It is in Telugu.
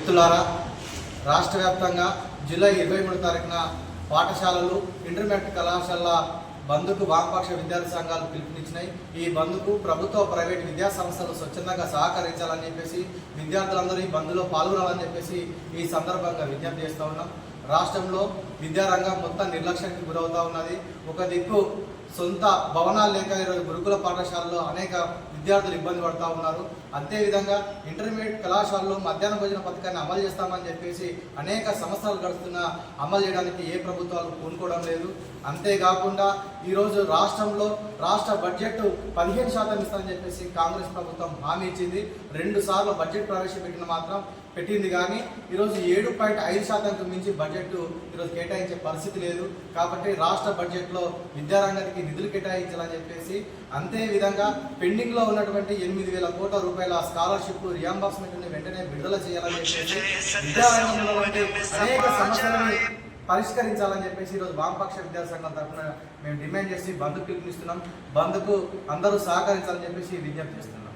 మిత్రులారా రాష్ట్ర వ్యాప్తంగా జూలై ఇరవై మూడు తారీఖున పాఠశాలలు ఇంటర్మీడియట్ కళాశాల బంద్కు వామపక్ష విద్యార్థి సంఘాలు పిలుపునిచ్చినాయి. ఈ బంద్కు ప్రభుత్వ ప్రైవేట్ విద్యా సంస్థలు స్వచ్ఛందంగా సహకరించాలని చెప్పేసి విద్యార్థులందరూ ఈ బంద్లో పాల్గొనాలని చెప్పేసి ఈ సందర్భంగా విజ్ఞప్తి చేస్తూ ఉన్నాం. రాష్ట్రంలో విద్యారంగం మొత్తం నిర్లక్ష్యానికి గురవుతూ ఉన్నది. ఒక దిక్కు సొంత భవనాలు లేక ఈరోజు గురుకుల పాఠశాలలో అనేక విద్యార్థులు ఇబ్బంది పడుతూ ఉన్నారు. అదేవిధంగా ఇంటర్మీడియట్ కళాశాలలో మధ్యాహ్న భోజన పథకాన్ని అమలు చేస్తామని చెప్పేసి అనేక సంవత్సరాలు గడుస్తున్న అమలు చేయడానికి ఏ ప్రభుత్వాలు పూనుకోవడం లేదు. అంతేకాకుండా ఈరోజు రాష్ట్రంలో రాష్ట్ర బడ్జెట్ పదిహేను శాతం ఇస్తామని చెప్పేసి కాంగ్రెస్ ప్రభుత్వం హామీ ఇచ్చింది. రెండు సార్లు బడ్జెట్ ప్రవేశపెట్టిన మాత్రం పెట్టింది కానీ ఈరోజు ఏడు పాయింట్ ఐదు శాతంకు మించి బడ్జెట్ ఈరోజు కేటాయించే పరిస్థితి లేదు. కాబట్టి రాష్ట్ర బడ్జెట్లో విద్యారంగానికి నిధులు కేటాయించాలని చెప్పేసి అంతే విధంగా పెండింగ్లో ఉన్నటువంటి ఎనిమిది వేల కోట్ల రూపాయల స్కాలర్షిప్ రియంబర్స్మెంట్ వెంటనే విడుదల చేయాలని చెప్పేసి విద్యారంగంలో అనేక సమస్యలను పరిష్కరించాలని చెప్పేసి ఈరోజు వామపక్ష విద్యార్థి సంఘం తరఫున మేము డిమాండ్ చేసి బంధు పిలుపునిస్తున్నాం. బంధుకు అందరూ సహకరించాలని చెప్పేసి విజ్ఞప్తి చేస్తున్నాం.